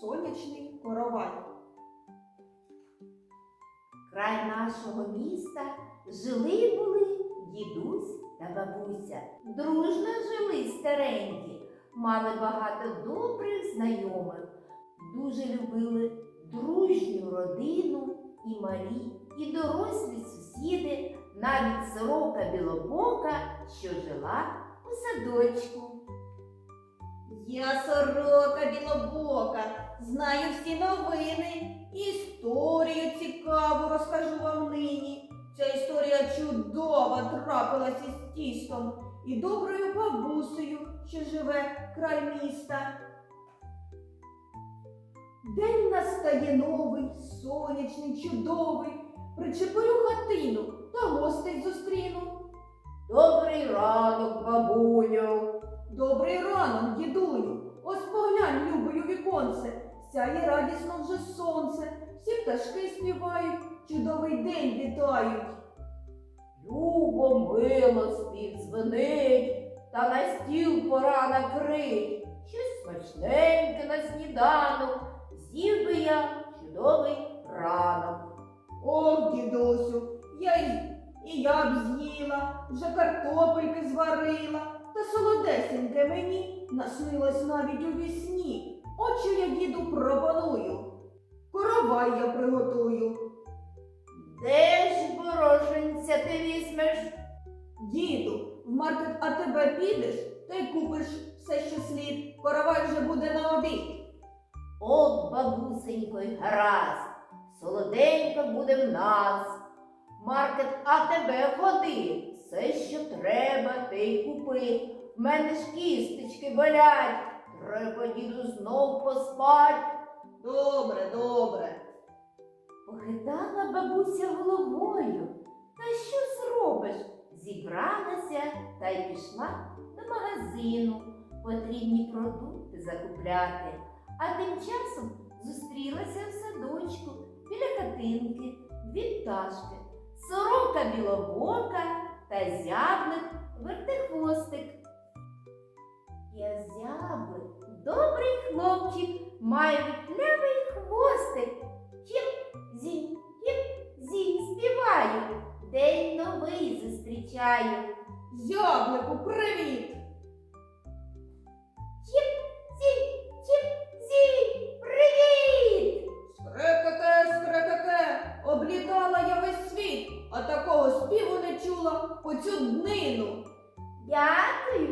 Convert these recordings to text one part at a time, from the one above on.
сонячний коровай. Край нашого міста жили були дідусь та бабуся. Дружно жили старенькі, мали багато добрих знайомих, дуже любили дружню родину і малі, і дорослі сусіди, навіть сорока білобока, що жила у садочку. Я сорока білобока, знаю всі новини, історію цікаву розкажу вам нині. Ця історія чудова трапилась із тістом і доброю бабусею, що живе край міста. День настає новий, сонячний, чудовий, причепорю хатину та гостей зустріну. Добрий ранок, бабуню! Добрий ранок, дідуню. Ось поглянь, любою віконце. Сяє радісно вже сонце. Всі пташки співають, чудовий день вітають. Любо мило спів дзвенить, та на стіл пора накрить. Щось смачненьке на сніданок, з'їв би я чудовий ранок. Ох, дідусю, я й і я б з'їла, вже картопельки зварила, солодесеньке мені наснилось навіть у вісні. От що я діду пропоную. Коровай я приготую. Де ж борошенця ти візьмеш? Діду, в маркет АТБ підеш, та й купиш все, що слід. Коровай вже буде на обід. От, бабусенько, й гаразд, солоденько буде в нас. Маркет АТБ ходи, все, що треба, ти й купи. В мене ж кісточки болять, треба діду знов поспать. Добре, добре. Похитала бабуся головою. Та що зробиш? Зібралася та й пішла до магазину. Потрібні продукти закупляти. А тим часом зустрілася в садочку біля хатинки дві пташки. Сорока білобока та зяблик вертихвостик. Я зяблик, добрий хлопчик, має вітлявий хвостик. Чіп, зінь, чіп, зінь співаю, день новий зустрічаю. Зяблику, привіт! Чіп, зінь, чіп, зінь, привіт! Скрекете, скрекете, облітала я весь світ, а такого співу не чула по цю днину. Дякую,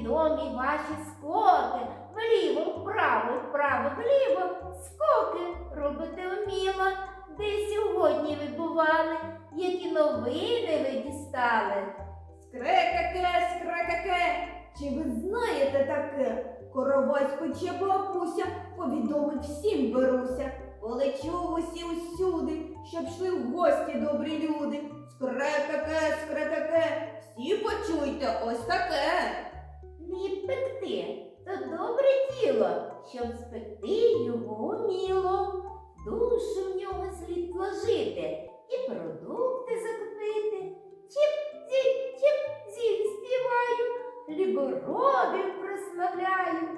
відомі ваші скоки. Вліво, вправо, вправо, вліво. Скоки робите вміло. Де сьогодні ви бували, які новини ви дістали. Скрекете, скрекете, чи ви знаєте таке? Коровай спече бабуся, повідомить всім беруся. Полечу усі усюди, щоб йшли в гості добрі люди. Скрекете, скрекете, всі почуйте ось таке. Хліб пекти то добре діло, щоб спекти його уміло. Душу в нього слід вложити і продукти закупити. Чіп, зі, чіп, зі, співаю, хліборобів прославляю.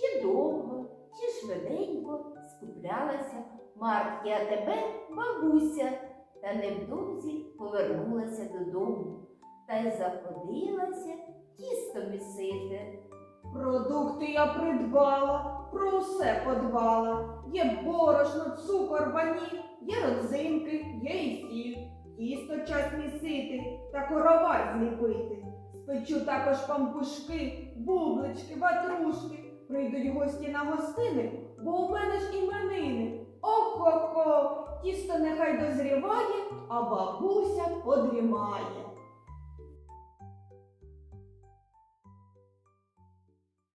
Чи довго, чи швиденько скуплялася Марки АТБ бабуся, та невдовзі повернулася додому та й заходилася тісто місити. Продукти я придбала, про все подбала. Є борошно, цукор, ваніль, є родзинки, є і сіль. Тісто час місити та коровай зліпити. Спечу також пампушки, бублички, ватрушки. Прийдуть гості на гостини, бо у мене ж іменини. Ох-хо-хо, тісто нехай дозріває, а бабуся подрімає.